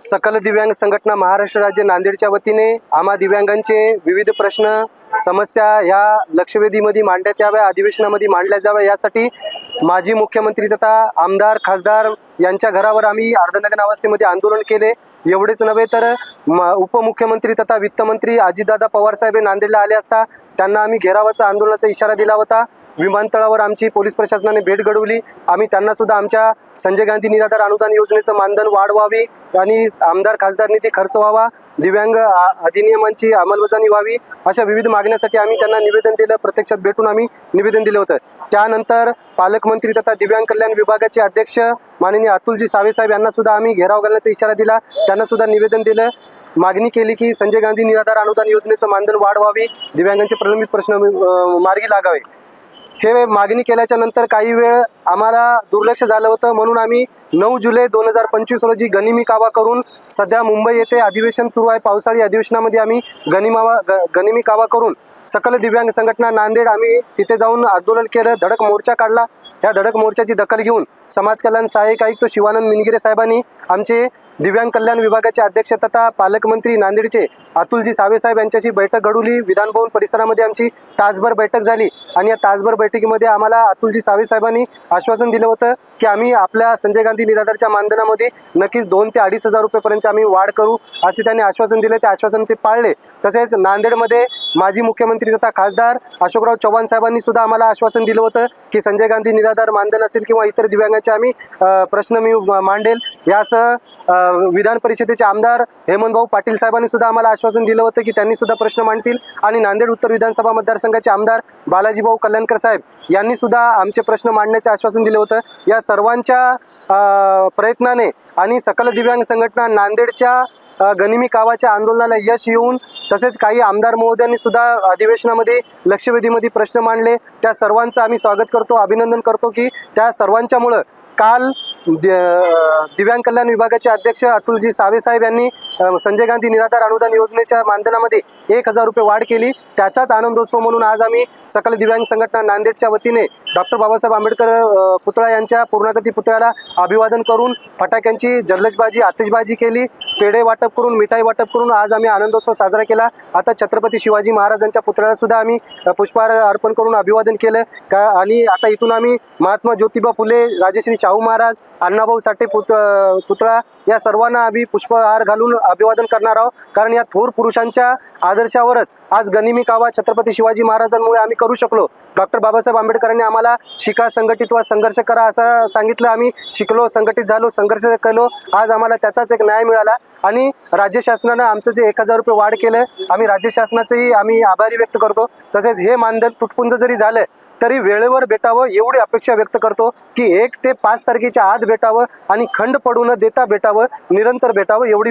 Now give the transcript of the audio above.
सकल दिव्यांग संघटना महाराष्ट्र राज्य नांदेडच्या वतीने आम्हा दिव्यांगांचे विविध प्रश्न समस्या ह्या लक्षवेधीमध्ये मांडण्यात याव्या अधिवेशनामध्ये मांडल्या जाव्या यासाठी माजी मुख्यमंत्री तथा आमदार खासदार यांच्या घरावर आम्ही अर्धनग्न अवस्थेमध्ये आंदोलन केले. एवढेच नव्हे तर म- उपमुख्यमंत्री तथा वित्तमंत्री अजितदादा पवारसाहेब हे नांदेडला आले असता त्यांना आम्ही घेरावाचा आंदोलनाचा इशारा दिला होता. विमानतळावर आमची पोलीस प्रशासनाने भेट घडवली. आम्ही त्यांना सुद्धा आमच्या संजय गांधी निराधार अनुदान योजनेचं मानधन वाढ व्हावी आणि आमदार खासदार निधी खर्च व्हावा. दिव्यांग अधिनियमांची अंमलबजावणी व्हावी. अशा विविध मागण्यासाठी आम्ही त्यांना निवेदन दिलं प्रत्यक्षात भेटून आम्ही निवेदन दिलं होतं. त्यानंतर पालकमंत्री तथा दिव्यांग कल्याण विभागाचे अध्यक्ष माननीय अतुलजी सावे साहेब यांना सुद्धा आम्ही घेराव घालण्याचा इशारा दिला. त्यांना सुद्धा निवेदन दिलं. मागणी केली की संजय गांधी निराधार अनुदान योजनेचं मानधन वाढ व्हावी दिव्यांगांचे प्रलंबित प्रश्न मार्गी लागावे. हे मागणी केल्याच्यानंतर काही वेळ आम्हाला दुर्लक्ष झालं होतं. म्हणून आम्ही नऊ जुलै दोन हजार पंचवीस रोजी गनिमी कावा करून सध्या मुंबई येथे अधिवेशन सुरू आहे. पावसाळी अधिवेशनामध्ये आम्ही गनिमावा ग गनिमी कावा करून सकल दिव्यांग संघटना नांदेड आम्ही तिथे जाऊन आंदोलन केलं. धडक मोर्चा काढला. या धडक मोर्चाची दखल घेऊन समाज कल्याण सहाय्यक आयुक्त शिवानंद मिनगिरे साहेबांनी आमचे दिव्यांग कल्याण विभागाचे अध्यक्ष तथा पालकमंत्री नांदेडचे अतुलजी सावे साहेब यांच्याशी बैठक घडवली. विधानभवन परिसरामध्ये आमची तासभर बैठक झाली आणि या तासभर बैठकीमध्ये आम्हाला अतुलजी सावे साहेबांनी आश्वासन दिलं होतं की आम्ही आपल्या संजय गांधी निराधारच्या मानधनामध्ये नक्कीच दोन ते अडीच हजार रुपयेपर्यंत आम्ही वाढ करू असे त्यांनी आश्वासन दिले. ते आश्वासन ते पाळले. तसेच नांदेडमध्ये माजी मुख्यमंत्री तथा खासदार अशोकराव चव्हाण साहेबांनी सुद्धा आम्हाला आश्वासन दिलं होतं की संजय गांधी निराधार मानधन असेल किंवा इतर दिव्यांगाचे आम्ही प्रश्न मी मांडेल. यासह विधान परिषदेचे आमदार हेमंत भाऊ पाटील साहेबांनी सुद्धा आम्हाला आश्वासन दिलं होतं की त्यांनी सुद्धा प्रश्न मांडतील. आणि नांदेड उत्तर विधानसभा मतदारसंघाचे आमदार बालाजीभाऊ कल्याणकर साहेब यांनी सुद्धा आमचे प्रश्न मांडण्याचे आश्वासन दिलं होतं. या सर्वांच्या प्रयत्नाने आणि सकल दिव्यांग संघटना नांदेडच्या गनिमी कावाच्या आंदोलनाला यश येऊन तसेच काही आमदार महोदयांनी सुद्धा अधिवेशनामध्ये लक्षवेधीमध्ये प्रश्न मांडले. त्या सर्वांचं आम्ही स्वागत करतो अभिनंदन करतो की त्या सर्वांच्यामुळं काल दिव्यांग कल्याण विभागाचे अध्यक्ष अतुलजी सावे साहेब यांनी संजय गांधी निराधार अनुदान योजनेच्या मानधनामध्ये एक हजार रुपये वाढ केली. त्याचाच आनंदोत्सव म्हणून आज आम्ही सकल दिव्यांग संघटना नांदेडच्या वतीने डॉक्टर बाबासाहेब आंबेडकर पुतळा यांच्या पूर्णागती पुतळ्याला अभिवादन करून फटाक्यांची जल्लजबाजी आतिषबाजी केली. पेढे वाटप करून मिठाई वाटप करून आज आम्ही आनंदोत्सव साजरा केला. आता छत्रपती शिवाजी महाराजांच्या पुतळ्याला सुद्धा आम्ही पुष्पहार अर्पण करून अभिवादन केलं. का आणि आता इथून आम्ही महात्मा ज्योतिबा फुले राजेश्री शाहू महाराज अण्णाभाऊ साठे पुत पुतळा या सर्वांना आम्ही पुष्पहार घालून अभिवादन करणार आहोत. कारण या थोर पुरुषांच्या आदर्शावरच आज गनिमी कावा छत्रपती शिवाजी महाराजांमुळे आम्ही करू शकलो. डॉक्टर बाबासाहेब आंबेडकरांनी आम्हाला शिका संघटित वा संघर्ष करा असं सांगितलं. आम्ही शिकलो संघटित झालो संघर्ष केलो. आज आम्हाला त्याचाच एक न्याय मिळाला. आणि राज्य शासनानं आमचं जे एक हजार रुपये वाढ केलं आम्ही राज्य शासनाचंही आम्ही आभारी व्यक्त करतो. तसेच हे मानधन तुटपुंज जरी झालं तरी वेळेवर भेटावं एवढी अपेक्षा व्यक्त करतो की एक ते पाच तारखेच्या आत भेटावं आणि खंड पडू न देता भेटावं निरंतर भेटावं एवढी